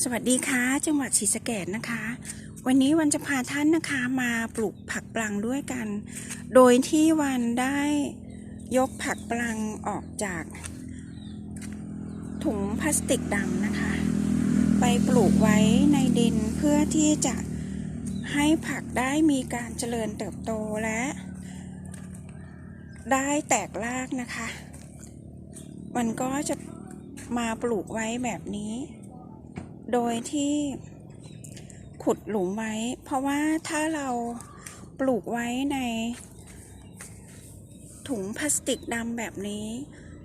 สวัสดีค่ะ จังหวัดศรีสะเกดนะคะ วันนี้วันจะพาท่านนะคะมาปลูกผักปลังด้วยกัน โดยที่วันได้ยกผักปลังออกจาก ถุงพลาสติกดำนะคะ ไปปลูกไว้ในดินเพื่อที่จะให้ผักได้มีการเจริญเติบโตและ ได้แตกรากนะคะ มันก็จะมาปลูกไว้แบบนี้ โดยที่ขุดหลุมไว้ เพราะว่าถ้าเราปลูกไว้ใน ถุงพลาสติกดำแบบนี้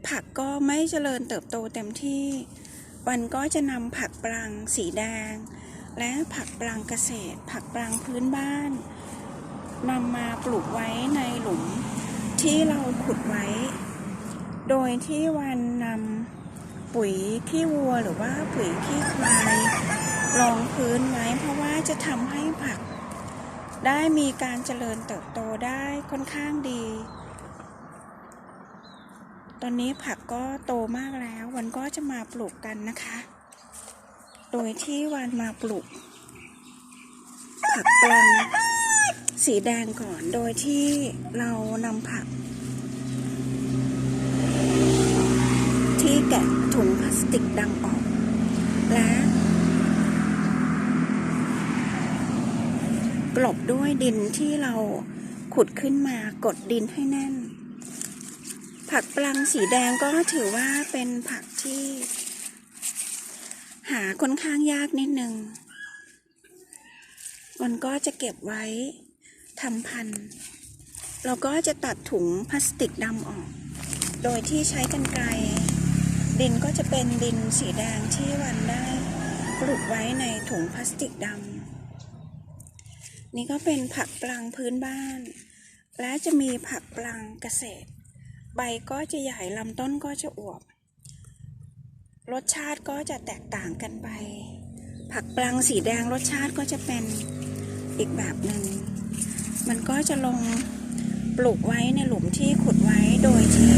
ผักก็ไม่เจริญเติบโตเต็มที่มันก็จะนำผักปลังสีแดง และผักปลังเกษตร ผักปลังพื้นบ้านนำมาปลูกไว้ในหลุมที่เราขุดไว้ โดยที่วันนำ ปุ๋ยขี้วัวหรือว่าปุ๋ยขี้ควายรองพื้นไว้เพราะว่าจะทำให้ผัก ได้มีการเจริญเติบโตได้ค่อนข้างดี ตอนนี้ผักก็โตมากแล้ว วันก็จะมาปลูกกันนะคะ โดยที่วันมาปลูก ผักปลงสีแดงก่อนโดยที่เรานำผัก ที่แกะถุงพลาสติกดำออก และกลบด้วยดินที่เราขุดขึ้นมากดดินให้แน่น ผักปลังสีแดงก็ถือว่าเป็นผักที่ หาค่อนข้างยากนิดนึง มันก็จะเก็บไว้ทำพันธุ์เราก็จะตัดถุงพลาสติกดำออก โดยที่ใช้กันไกร ดินก็จะเป็นดินสีแดงที่วันได้ปลูกไว้ในถุงพลาสติกดำนี่ก็เป็นผักปลังพื้นบ้าน และจะมีผักปลังเกษตร ใบก็จะใหญ่ลำต้นก็จะอวบ รสชาติก็จะแตกต่างกันไป ผักปลังสีแดงรสชาติก็จะเป็นอีกแบบหนึ่ง มันก็จะลงปลูกไว้ในหลุมที่ขุดไว้โดยที่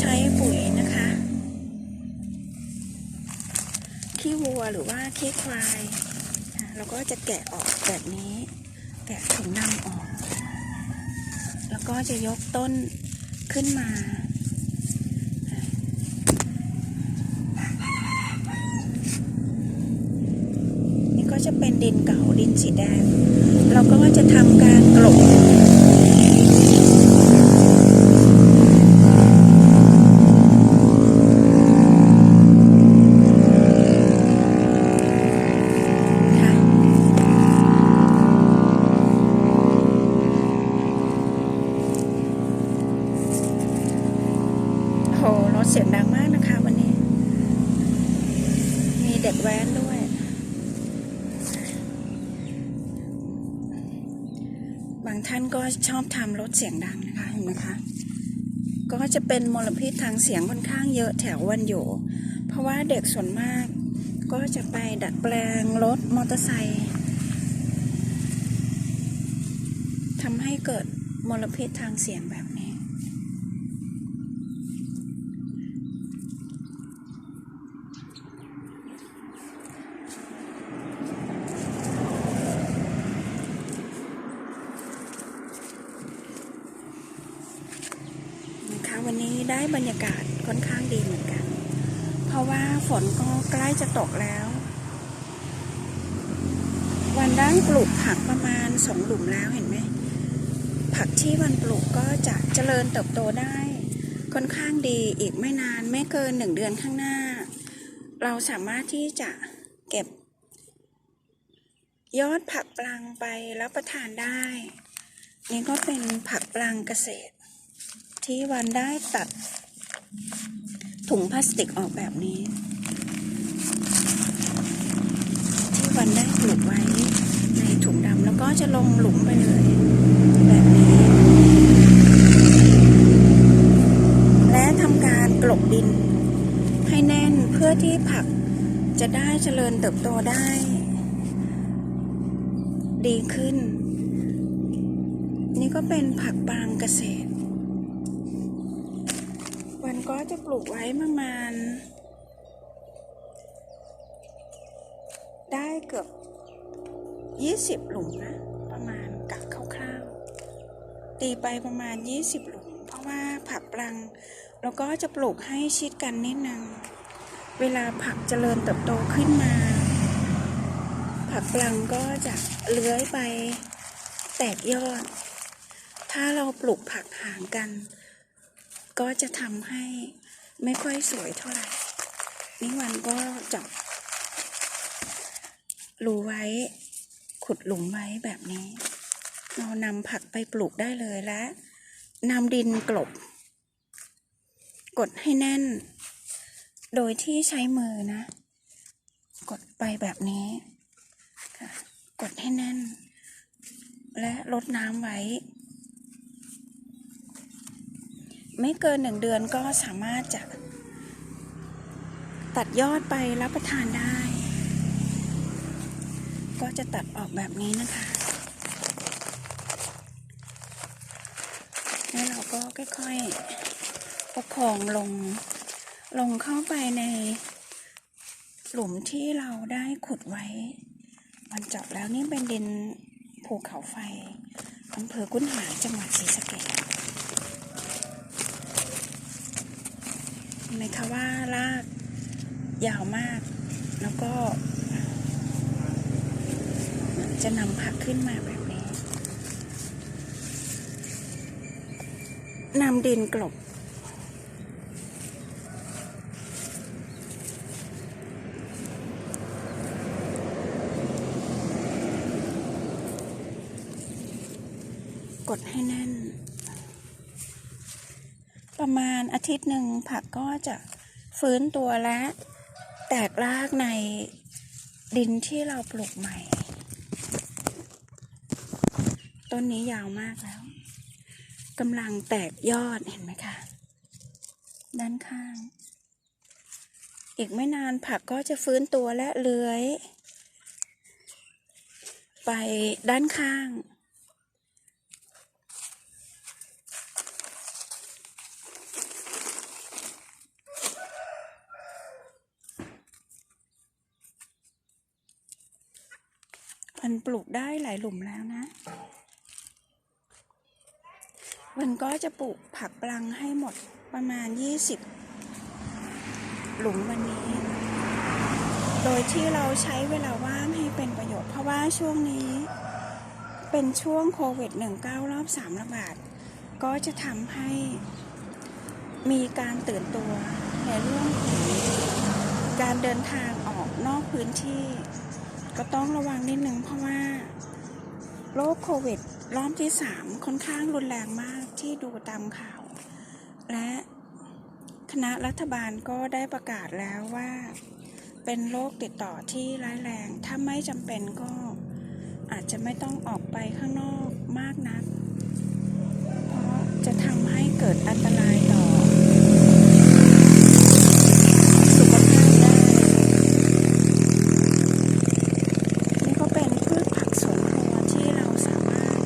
ใช้ปุ๋ยนะคะ ขี้วัว หรือว่าขี้ควายเราก็จะแกะออกแบบนี้ แกะถุงดำออก แล้วก็จะยกต้นขึ้นมานี่ก็จะเป็นดินเก่าดินสีแดง เราก็จะทำการกลบ ค่ะโหรถเสียงดังมากนะคะวันนี้ มีเด็กแว้นด้วย บางท่านก็ชอบทำรถเสียงดังนะคะเห็นไหมคะก็จะเป็นมลพิษทางเสียงค่อนข้างเยอะแถววันอยู่เพราะว่าเด็กส่วนมากก็จะไปดัดแปลงรถมอเตอร์ไซค์ทำให้เกิดมลพิษทางเสียงแบบนี้ นะคะวันนี้ได้บรรยากาศค่อนข้างดีเหมือนกัน เพ ราะว่าฝนก็ใกล้จะตกแล้ว วันด้านปลูกผักประมาณสองหลุมแล้วเห็นไหม ผักที่วันปลูกก็จะเจริญเติบโตได้ ค่อนข้างดีอีกไม่นานไม่เกินหนึ่งเดือนข้างหน้า เราสามารถที่จะเก็บ ยอดผักปลังไปรับประทานได้ นี่ก็เป็นผักปลังเกษตร ที่วันได้ตัด ถุงพลาสติกออกแบบนี้ ที่วันได้ปลูกไว้ในถุงดำแล้วก็จะลงหลุมไปเลย แบบนี้ และทำการกลบดิน ให้แน่นเพื่อที่ผักจะได้เจริญเติบโตได้ ดีขึ้น นี่ก็เป็นผักปางเกษตร วันก็ จะปลูกไว้ประมาณ ได้เกือบยี่สิบหลุมนะ ประมาณกักคร่าวๆ ตีไปประมาณยี่สิบหลุม เพราะว่าผักปลังเราก็จะปลูกให้ชิดกันนิดนึง เวลาผักเจริญเติบโตขึ้นมา ผักปลังก็จะเลื้อยไปแตกยอด ถ้าเราปลูกผักห่างกัน ก็จะทำให้ ไม่ค่อยสวยเท่าไหร่นี่วันก็เจาะรูไว้ ขุดหลุมไว้แบบนี้ เรานำผักไปปลูกได้เลยและนำดินกลบ กดให้แน่น โดยที่ใช้มือนะ กดไปแบบนี้กดให้แน่น และลดน้ำไว้ ไม่เกินหนึ่งเดือนก็สามารถจะตัดยอดไปรับประทานได้ ก็จะตัดออกแบบนี้นะคะ แล้วเราก็ค่อยๆประคองลงลงเข้าไปในหลุมที่เราได้ขุดไว้มันเจาะแล้วนี่เป็นดินภูเขาไฟอำเภอกุนหาจังหวัดศรีสะเกษเห็นไหมคะว่ารากยาวมาก แล้วก็ จะนำผักขึ้นมาแบบนี้นำดินกลบ กดให้แน่น ประมา ณอาทิตย์หนึ่งผักก็จะฟื้นตัวและแตกรากในดินที่เราปลูกใหม่ ต้นนี้ยาวมากแล้วกำลังแตกยอดเห็นไหมคะ ด้านข้าง อีกไม่นานผักก็จะฟื้นตัวและเลื้อย ไปด้านข้าง มันปลูกได้หลายหลุมแล้วนะ มันก็จะปลูกผักปลังให้หมดประมาณ 20 หลุมวันนี้ โดยที่เราใช้เวลาว่างให้เป็นประโยชน์ เพราะว่าช่วงนี้เป็นช่วงโควิด -19 รอบ 3 ระบาด ก็จะทำให้มีการตื่นตัวในเรื่องของการเดินทางออกนอกพื้นที่ ก็ต้องระวังนิดนึงเพราะว่าโรคโควิดรอบที่สามค่อนข้างรุนแรงมากที่ดูตามข่าว และคณะรัฐบาลก็ได้ประกาศแล้วว่า เป็นโรคติดต่อที่ร้ายแรง ถ้าไม่จำเป็นก็อาจจะไม่ต้องออกไปข้างนอกมากนัก เพราะจะทำให้เกิดอันตรายต่อ สุขภาพได้ นี่ก็เป็นพืชผักสวนครัวที่เราสามารถ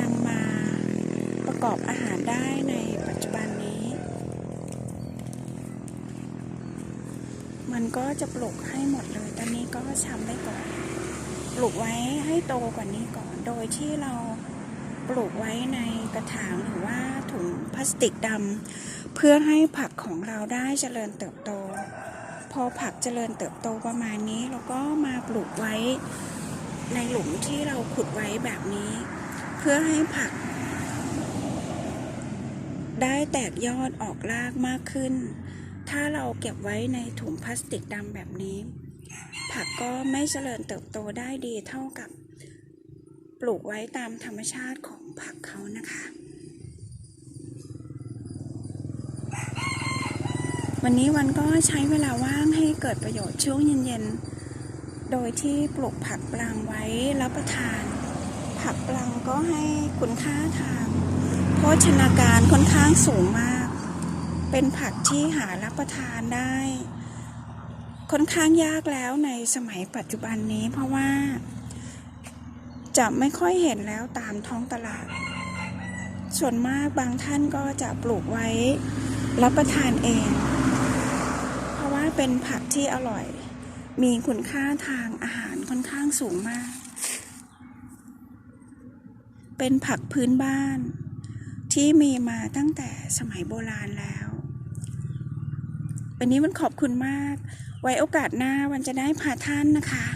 นำมาประ กอบอาหารได้ในปัจจุบันนี้ มันก็จะปลูกให้หมดเลย ตอนนี้ก็ชำไว้ก่อน ปลูกไว้ให้โตกว่านี้ก่อน โดยที่เราปลูกไว้ในกระถางหรือว่าถุงพลาสติกดำเพื่อให้ผักของเราได้เจริญเติบโต พอผักเจริญเติบโตประมาณนี้เราก็มาปลูกไว้ในหลุมที่เราขุดไว้แบบนี้ เพื่อให้ผัก ได้แตกยอดออกรากมากขึ้น ถ้าเราเก็บไว้ในถุงพลาสติกดำแบบนี้ ผักก็ไม่เจริญเติบโตได้ดีเท่ากับ ปลูกไว้ตามธรรมชาติของผักเขานะคะ วันนี้วันก็ใช้เวลาว่างให้เกิดประโยชน์ช่วงเย็นๆ โดยที่ปลูกผักปลังไว้รับประทาน ผักปลังก็ให้คุณค่าทาง โภชนาการค่อนข้างสูงมาก เป็นผักที่หารับประทานได้ ค่อนข้างยากแล้วในสมัยปัจจุบันนี้เพราะว่า จะไม่ค่อยเห็นแล้วตามท้องตลาด ส่วนมากบางท่านก็จะปลูกไว้รับประทานเอง เพราะว่าเป็นผักที่อร่อย มีคุณค่าทางอาหารค่อนข้างสูงมาก เป็นผักพื้นบ้าน ที่มีมาตั้งแต่สมัยโบราณแล้ว วันนี้มันขอบคุณมาก ไว้โอกาสหน้าวันจะได้พาท่านนะคะ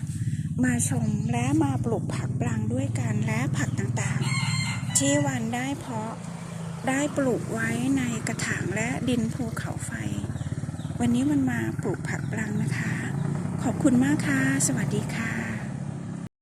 มาชมและมาปลูกผักปลังด้วยกันและผักต่างๆ ที่วันได้เพาะได้ปลูกไว้ในกระถางและดินภูเขาไฟ วันนี้มันมาปลูกผักปลังนะคะ ขอบคุณมากค่ะ สวัสดีค่ะ